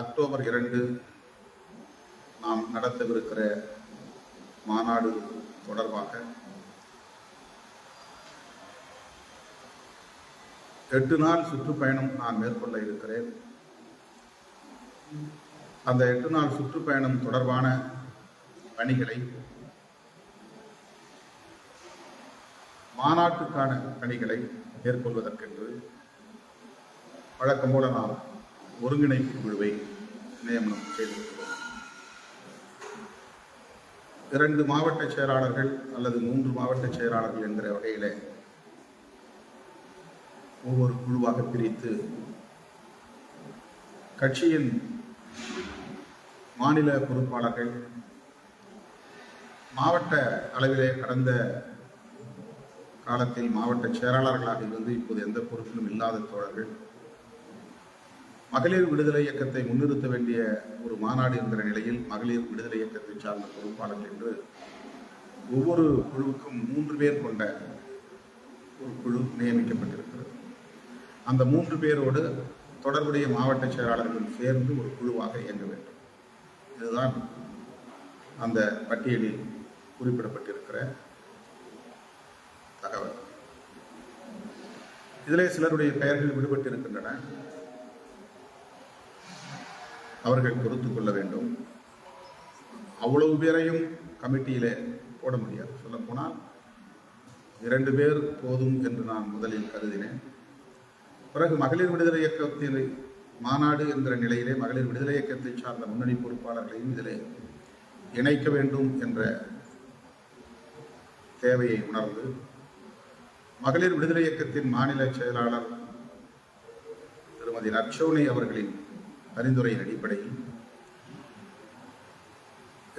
October இரண்டு நாம் நடத்தவிருக்கிற மாநாடு தொடர்பாக எட்டு நாள் சுற்றுப்பயணம் நான் மேற்கொள்ள இருக்கிறேன். அந்த எட்டு நாள் சுற்றுப்பயணம் தொடர்பான பணிகளை மாநாட்டுக்கான பணிகளை மேற்கொள்வதற்கென்று வழக்கம் போல நாம் ஒருங்கிணைப்பு குழுவை நியமனம் செய்திருக்கிறோம் இரண்டு மாவட்ட செயலாளர்கள் அல்லது மூன்று மாவட்ட செயலாளர்கள் என்கிற வகையில் ஒவ்வொரு குழுவாக பிரித்து கட்சியின் மாநில பொறுப்பாளர்கள் மாவட்ட அளவிலே கடந்த காலத்தில் மாவட்ட செயலாளர்களாக இருந்து இப்போது எந்த பொறுப்பிலும் இல்லாத தோழர்கள் மகளிர் விடுதலை இயக்கத்தை முன்னிறுத்த வேண்டிய ஒரு மாநாடு என்கிற நிலையில் மகளிர் விடுதலை இயக்கத்தை சார்ந்த பொறுப்பாளர்கள் என்று ஒவ்வொரு குழுவுக்கும் மூன்று பேர் கொண்ட ஒரு குழு நியமிக்கப்பட்டிருக்கிறது. அந்த மூன்று பேரோடு தொடர்புடைய மாவட்ட செயலாளர்கள் சேர்ந்து ஒரு குழுவாக இயங்க வேண்டும். இதுதான் அந்த பட்டியலில் குறிப்பிடப்பட்டிருக்கிற தகவல். இதிலே சிலருடைய பெயர்கள் விடுபட்டிருக்கின்றன. அவர்கள் பொறுத்து கொள்ள வேண்டும். அவ்வளவு பேரையும் கமிட்டியிலே போட முடியாது. சொல்லப்போனால் இரண்டு பேர் போதும் என்று நான் முதலில் கருதினேன். பிறகு மகளிர் விடுதலை இயக்கத்தின் மாநாடு என்ற நிலையிலே மகளிர் விடுதலை இயக்கத்தை சார்ந்த முன்னணி பொறுப்பாளர்களையும் இதிலே இணைக்க வேண்டும் என்ற தேவையை உணர்ந்து மகளிர் விடுதலை இயக்கத்தின் மாநில செயலாளர் திருமதி நற்சோனி அவர்களின் பரிந்துரையின் அடிப்படையில்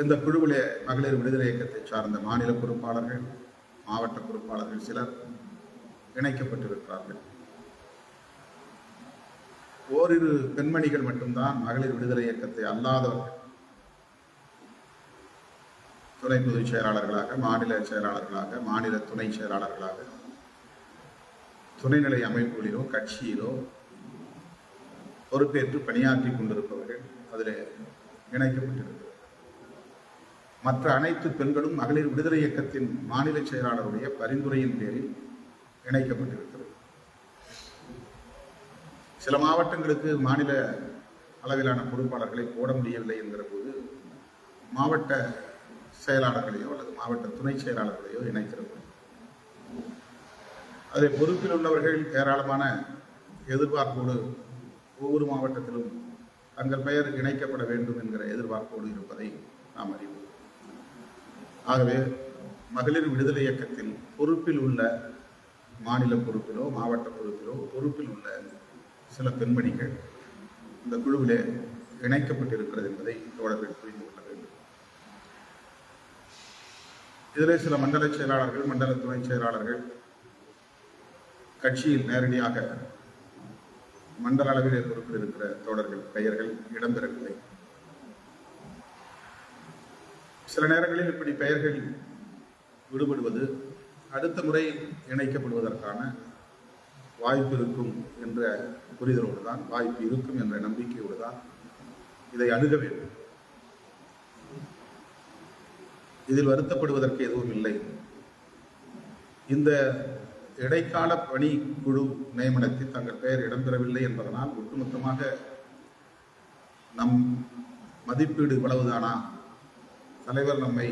இந்த குழுவிலே மகளிர் விடுதலை இயக்கத்தை சார்ந்த மாநில பொறுப்பாளர்கள் மாவட்ட பொறுப்பாளர்கள் சிலர் இணைக்கப்பட்டிருக்கிறார்கள். ஓரிரு பெண்மணிகள் மட்டும்தான் மகளிர் விடுதலை இயக்கத்தை அல்லாதவர்கள். துணை பொதுச் செயலாளர்களாக மாநில செயலாளர்களாக மாநில துணை செயலாளர்களாக துணைநிலை அமைப்புகளிலோ கட்சியிலோ பொறுப்பேற்று பணியாற்றி கொண்டிருப்பவர்கள் அதில் இணைக்கப்பட்டிருக்கிறது மற்ற அனைத்து பெண்களும் மகளிர் விடுதலை இயக்கத்தின் மாநில செயலாளருடைய பரிந்துரையின் பேரில் இணைக்கப்பட்டிருக்கிறது. சில மாவட்டங்களுக்கு மாநில அளவிலான பொறுப்பாளர்களை போட முடியவில்லை என்கிற போது மாவட்ட செயலாளர்களையோ அல்லது மாவட்ட துணை செயலாளர்களையோ இணைக்கிறது அதை பொறுப்பில் உள்ளவர்கள் ஏராளமான எதிர்பார்ப்போடு ஒவ்வொரு மாவட்டத்திலும் தங்கள் பெயர் இணைக்கப்பட வேண்டும் என்கிற எதிர்பார்ப்போடு இருப்பதை நாம் அறிவோம். ஆகவே மகளிர் விடுதலை இயக்கத்தில் பொறுப்பில் உள்ள மாநில பொறுப்பிலோ மாவட்ட பொறுப்பிலோ பொறுப்பில் உள்ள சில பெண்மணிகள் இந்த குழுவிலே இணைக்கப்பட்டிருக்கிறது என்பதை தோழர்கள் புரிந்து கொள்ள வேண்டும். இதிலே சில மண்டல செயலாளர்கள் மண்டல துணை செயலாளர்கள் கட்சியில் நேரடியாக மண்டல அளவில் குறிப்பிட்டிருக்கிற தோழர்கள் பெயர்கள் இடம்பெறவில்லை சில நேரங்களில் இப்படி பெயர்கள் விடுபடுவது அடுத்த முறை இணைக்கப்படுவதற்கான வாய்ப்பு இருக்கும் என்ற புரிதலோடு தான் வாய்ப்பு இருக்கும் என்ற நம்பிக்கையோடு தான் இதை அணுக வேண்டும். இதில் வருத்தப்படுவதற்கு எதுவும் இல்லை. இந்த இடைக்கால பணி குழு நியமனத்தில் தங்கள் பெயர் இடம்பெறவில்லை என்பதனால் ஒட்டுமொத்தமாக நம் மதிப்பீடு இவ்வளவுதானா? தலைவர் நம்மை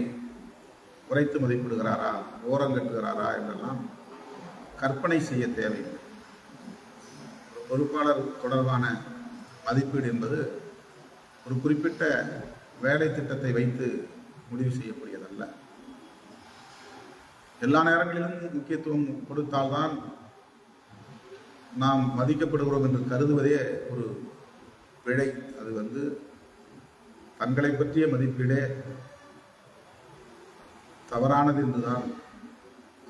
குறைத்து மதிப்பிடுகிறாரா? ஓரங்கட்டுகிறாரா என்றெல்லாம் கற்பனை செய்ய தேவையில்லை. ஒரு பொறுப்பாளர் தொடர்பான மதிப்பீடு என்பது ஒரு குறிப்பிட்ட வேலை திட்டத்தை வைத்து முடிவு செய்யப்படும் எல்லா நேரங்களிலும் முக்கியத்துவம் கொடுத்தால்தான் நாம் மதிக்கப்படுகிறோம் என்று கருதுவதே ஒரு பிழை. அது வந்து தங்களை பற்றிய மதிப்பீடே தவறானது என்றுதான்.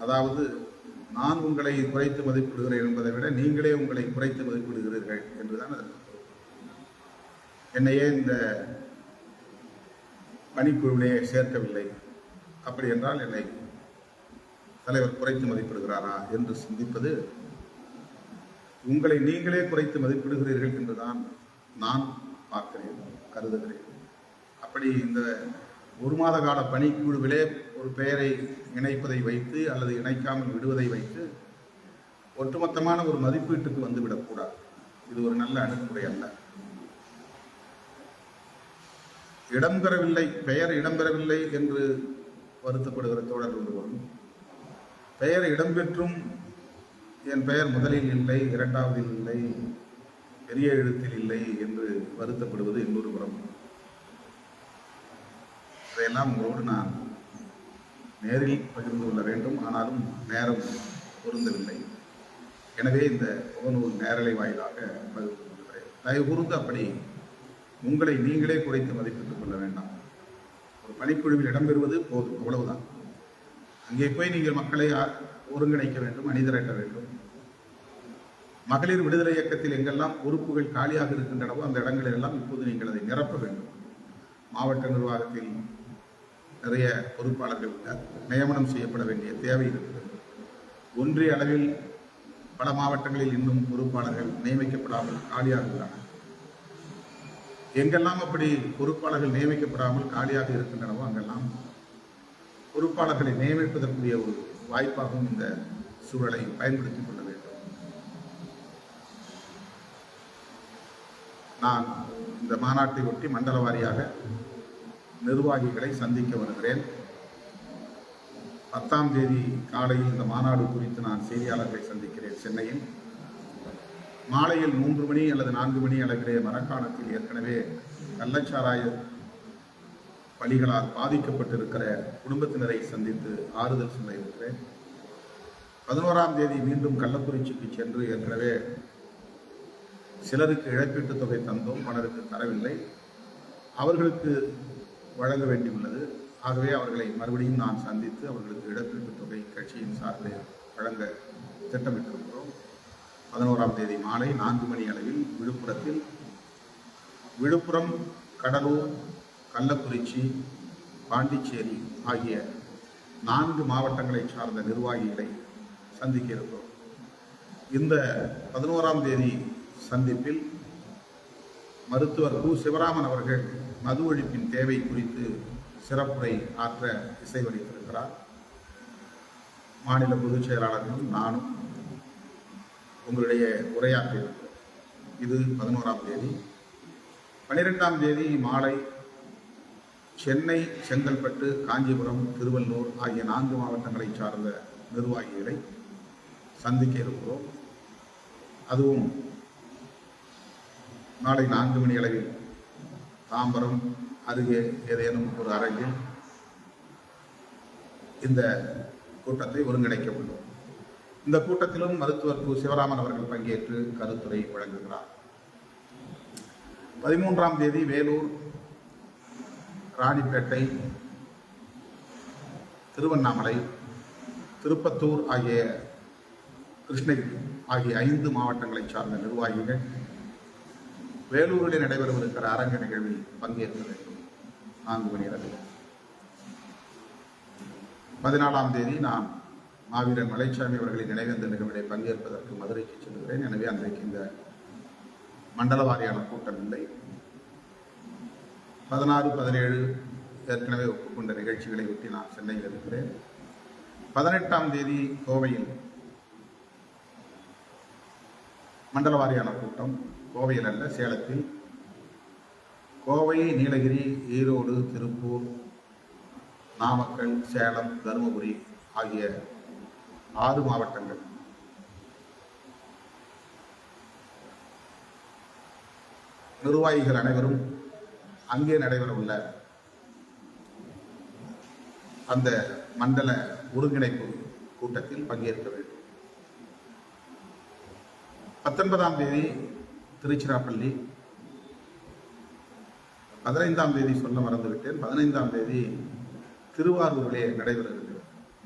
அதாவது நான் உங்களை குறைத்து மதிப்பிடுகிறேன் என்பதை விட நீங்களே உங்களை குறைத்து மதிப்பிடுகிறீர்கள் என்றுதான் என்னையே இந்த பணிக்குழுவிலே சேர்க்கவில்லை. அப்படி என்றால் என்னை தலைவர் குறைத்து மதிப்பிடுகிறாரா என்று சிந்திப்பது உங்களை நீங்களே குறைத்து மதிப்பிடுகிறீர்கள் என்றுதான் நான் பார்க்கிறேன் கருதுகிறேன். அப்படி இந்த ஒரு மாத கால பணிக்குழுவிலே ஒரு பெயரை இணைப்பதை வைத்து அல்லது இணைக்காமல் விடுவதை வைத்து ஒட்டுமொத்தமான ஒரு மதிப்பீட்டுக்கு வந்துவிடக்கூடாது இது ஒரு நல்ல அணுகுமுறை அல்ல. இடம்பெறவில்லை பெயர் இடம்பெறவில்லை என்று வருத்தப்படுகிற தோழர் ஒருவரும் பெயர் இடம்பெற்றும் என் பெயர் முதலில் இல்லை இரண்டாவதில் இல்லை பெரிய எழுத்தில் இல்லை என்று வருத்தப்படுவது இன்னொரு புறம். இதையெல்லாம் உங்களோடு நான் நேரில் பகிர்ந்து கொள்ள வேண்டும். ஆனாலும் நேரம் பொருந்தவில்லை. எனவே இந்த முகநூல் நேரலை வாயிலாக பகிர்ந்து கொள்கிறேன். தயவு கூர்ந்து அப்படி உங்களை நீங்களே குறைத்து மதிப்பிட்டுக் கொள்ள வேண்டாம். ஒரு பணிக்குழுவில் இடம்பெறுவது போதும். அவ்வளவுதான். அங்கே போய் நீங்கள் மக்களை ஒருங்கிணைக்க வேண்டும் அணிதிரட்ட வேண்டும். மகளிர் விடுதலை இயக்கத்தில் எங்கெல்லாம் பொறுப்புகள் காலியாக இருக்கின்றனவோ அந்த இடங்களில் எல்லாம் இப்போது நீங்கள் அதை நிரப்ப வேண்டும். மாவட்ட நிர்வாகத்தில் நிறைய பொறுப்பாளர்கள் நியமனம் செய்யப்பட வேண்டிய தேவை இருக்கிறது. ஒன்றிய அளவில் பல மாவட்டங்களில் இன்னும் பொறுப்பாளர்கள் நியமிக்கப்படாமல் காலியாக உள்ளன எங்கெல்லாம் அப்படி பொறுப்பாளர்கள் நியமிக்கப்படாமல் காலியாக இருக்கின்றனவோ அங்கெல்லாம் பொறுப்பாளர்களை நியமிப்பதற்குரிய ஒரு வாய்ப்பாகவும் இந்த சூழலை பயன்படுத்திக் கொள்ள வேண்டும். நான் இந்த மாநாட்டை ஒட்டி மண்டல வாரியாக நிர்வாகிகளை சந்திக்க வருகிறேன். பத்தாம் தேதி காலையில் இந்த மாநாடு குறித்து நான் செய்தியாளர்களை சந்திக்கிறேன் சென்னையில். மாலையில் மூன்று மணி அல்லது நான்கு மணி அளவிலே மரக்காணத்தில் ஏற்கனவே கள்ளச்சாராய பலிகளால் பாதிக்கப்பட்டிருக்கிற குடும்பத்தினரை சந்தித்து ஆறுதல் சொல்ல இருக்கிறேன். பதினோராம் தேதி மீண்டும் கள்ளக்குறிச்சிக்கு சென்று ஏற்கனவே சிலருக்கு இழப்பீட்டுத் தொகை தந்தோம் பலருக்கு தரவில்லை. அவர்களுக்கு வழங்க வேண்டியுள்ளது. ஆகவே அவர்களை மறுபடியும் நான் சந்தித்து அவர்களுக்கு இழப்பீட்டுத் தொகை கட்சியின் சார்பில் வழங்க திட்டமிட்டிருக்கிறோம். பதினோராம் தேதி மாலை நான்கு மணி அளவில் விழுப்புரத்தில் விழுப்புரம் கடலூர் கள்ளக்குறிச்சி பாண்டிச்சேரி ஆகிய நான்கு மாவட்டங்களை சார்ந்த நிர்வாகிகளை சந்திக்க இருக்கிறோம். இந்த பதினோராம் தேதி சந்திப்பில் மருத்துவர் கு. சிவராமன் அவர்கள் மது ஒழிப்பின் தேவை குறித்து சிறப்புரை ஆற்ற இசைவளித்திருக்கிறார் மாநில பொதுச் செயலாளர்களும் நானும் உங்களுடைய உரையாற்றியிருக்கிறோம். இது பதினோராம் தேதி. பன்னிரெண்டாம் தேதி மாலை சென்னை செங்கல்பட்டு காஞ்சிபுரம் திருவள்ளூர் ஆகிய நான்கு மாவட்டங்களை சார்ந்த நிர்வாகிகளை சந்திக்க இருக்கிறோம். அதுவும் நாளை நான்கு மணி அளவில் தாம்பரம் அருகே ஏதேனும் ஒரு அரங்கில் இந்த கூட்டத்தை ஒருங்கிணைக்க உள்ளோம். இந்த கூட்டத்திலும் மருத்துவர் கு. சிவராமன் அவர்கள் பங்கேற்று கருத்துரை வழங்குகிறார். பதிமூன்றாம் தேதி வேலூர் ராணிப்பேட்டை திருவண்ணாமலை திருப்பத்தூர் ஆகிய கிருஷ்ணகிரி ஆகிய ஐந்து மாவட்டங்களைச் சார்ந்த நிர்வாகிகள் வேலூரில் நடைபெறவிருக்கிற அரங்க நிகழ்வில் பங்கேற்க வேண்டும். நான்கு மணி அளவில். பதினாலாம் தேதி நான் மாவீரர் மலைச்சாமி அவர்களின் நினைவேந்த நிகழ்விலே பங்கேற்பதற்கு மதுரைக்கு செல்கிறேன் எனவே அன்றைக்கு இந்த மண்டல வாரியான கூட்டம் இல்லை. பதினாறு பதினேழு ஏற்கனவே ஒப்புக்கொண்ட நிகழ்ச்சிகளை ஒட்டி நான் சென்னையில் இருக்கிறேன். பதினெட்டாம் தேதி கோவையில் மண்டல வாரியான கூட்டம். கோவையில் அல்ல சேலத்தில். கோவை நீலகிரி ஈரோடு திருப்பூர் நாமக்கல் சேலம் தருமபுரி ஆகிய ஆறு மாவட்டங்கள். நிர்வாகிகள் அனைவரும் அங்கே நடைபெறவுள்ள அந்த மண்டல ஒருங்கிணைப்பு கூட்டத்தில் பங்கேற்க வேண்டும். பத்தொன்பதாம் தேதி திருச்சிராப்பள்ளி. பதினைந்தாம் தேதி சொல்ல மறந்துவிட்டேன். பதினைந்தாம் தேதி திருவாரூரிலே நடைபெறுகிறது.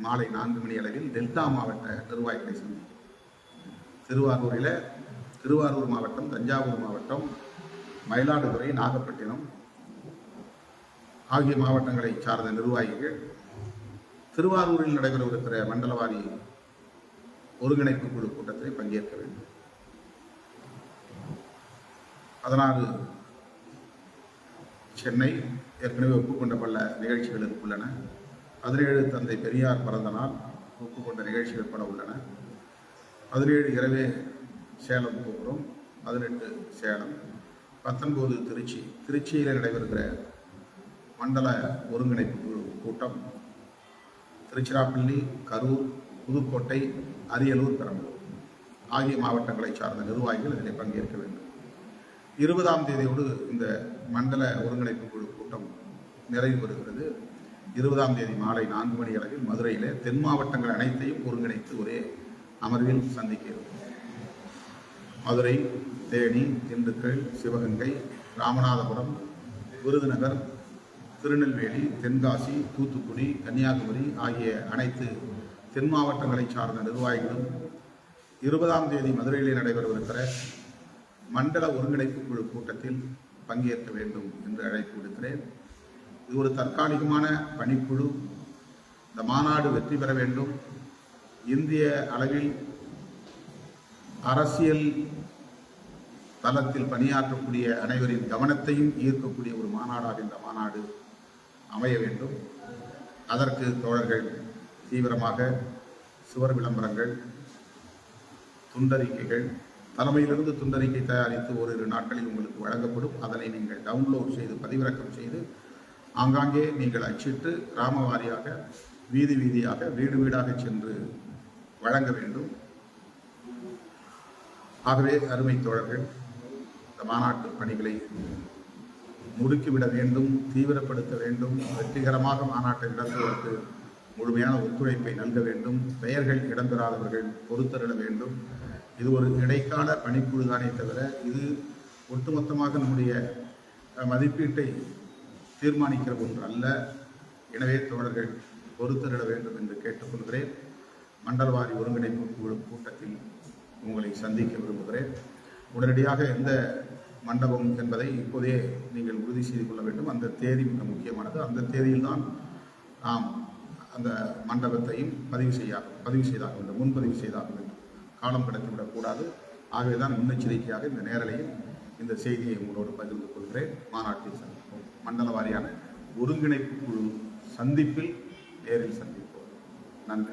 மாலை நான்கு மணி அளவில் டெல்டா மாவட்ட நிர்வாகிகளை சந்திக்கும். திருவாரூரில் திருவாரூர் மாவட்டம் தஞ்சாவூர் மாவட்டம் மயிலாடுதுறை நாகப்பட்டினம் ஆகிய மாவட்டங்களை சார்ந்த நிர்வாகிகள் திருவாரூரில் நடைபெறவிருக்கிற மண்டலவாரி ஒருங்கிணைப்பு குழு கூட்டத்தில் பங்கேற்க வேண்டும். அதனால் சென்னை ஏற்கனவே ஒப்புக்கொண்ட பல நிகழ்ச்சிகள் உள்ளன. பதினேழு தந்தை பெரியார் பிறந்த நாள் ஒப்புக்கொண்ட நிகழ்ச்சிகள் பல உள்ளன. பதினேழு இரவே சேலம் போகிறோம். பதினெட்டு சேலம். பத்தொன்பது திருச்சி. திருச்சியில் நடைபெறுகிற மண்டல ஒருங்கிணைப்பு குழு கூட்டம் திருச்சிராப்பள்ளி கரூர் புதுக்கோட்டை அரியலூர் பெரம்பலூர் ஆகிய மாவட்டங்களை சார்ந்த நிர்வாகிகள் இதில் பங்கேற்க வேண்டும். இருபதாம் தேதியோடு இந்த மண்டல ஒருங்கிணைப்பு குழு கூட்டம் நிறைவு பெறுகிறது. இருபதாம் தேதி மாலை நான்கு மணி அளவில் மதுரையிலே தென் மாவட்டங்கள் அனைத்தையும் ஒருங்கிணைத்து ஒரே அமர்வில் சந்திக்க இருக்கும். மதுரை தேனி திண்டுக்கல் சிவகங்கை ராமநாதபுரம் விருதுநகர் திருநெல்வேலி தென்காசி தூத்துக்குடி கன்னியாகுமரி ஆகிய அனைத்து தென் மாவட்டங்களை சார்ந்த நிர்வாகிகளும் இருபதாம் தேதி மதுரையிலே நடைபெறவிருக்கிற மண்டல ஒருங்கிணைப்பு குழு கூட்டத்தில் பங்கேற்க வேண்டும் என்று அழைப்பு விடுக்கிறேன். இது ஒரு தற்காலிகமான பணிக்குழு. இந்த மாநாடு வெற்றி பெற வேண்டும். இந்திய அளவில் அரசியல் தளத்தில் பணியாற்றக்கூடிய அனைவரின் கவனத்தையும் ஈர்க்கக்கூடிய ஒரு மாநாடாக இந்த மாநாடு அமைய வேண்டும். அதற்கு தோழர்கள் தீவிரமாக சுவர் விளம்பரங்கள் துண்டறிக்கைகள் தலைமையிலிருந்து துண்டறிக்கை தயாரித்து ஓரிரு நாட்களில் உங்களுக்கு வழங்கப்படும். அதனை நீங்கள் டவுன்லோட் செய்து பதிவிறக்கம் செய்து ஆங்காங்கே நீங்கள் அச்சிட்டு கிராம வாரியாக வீதி வீதியாக வீடு வீடாக சென்று வழங்க வேண்டும். ஆகவே அருமை தோழர்கள் இந்த மாநாட்டு பணிகளை முடுக்கிவிட வேண்டும் தீவிரப்படுத்த வேண்டும் வெற்றிகரமாக மாநாட்டை நடத்துவதற்கு முழுமையான ஒத்துழைப்பை நல்க வேண்டும் பெயர்கள் இடம்பெறாதவர்கள் பொறுத்தரிட வேண்டும். இது ஒரு இடைக்கால பணிக்குழு தானே தவிர இது ஒட்டுமொத்தமாக நம்முடைய மதிப்பீட்டை தீர்மானிக்கிற ஒன்று அல்ல எனவே தோழர்கள் பொறுத்தரிட வேண்டும் என்று கேட்டுக்கொள்கிறேன். மண்டல்வாரி ஒருங்கிணைப்பு குழு கூட்டத்தில் உங்களை சந்திக்க விரும்புகிறேன். உடனடியாக எந்த மண்டபம் என்பதை இப்போதே நீங்கள் உறுதி செய்து கொள்ள வேண்டும். அந்த தேதி மிக முக்கியமானது. அந்த தேதியில்தான் நாம் அந்த மண்டபத்தையும் பதிவு செய்ய பதிவு செய்தாக வேண்டும். முன்பதிவு செய்தாக வேண்டும். காலம் கடத்திவிடக்கூடாது ஆகவே தான் முன்னெச்சரிக்கையாக இந்த நேரலையில் இந்த செய்தியை உங்களோடு பகிர்ந்து கொள்கிறேன். மாநாட்டில் சந்திப்போம். மண்டல வாரியான ஒருங்கிணைப்பு குழு சந்திப்பில் நேரில் சந்திப்போம். நன்றி.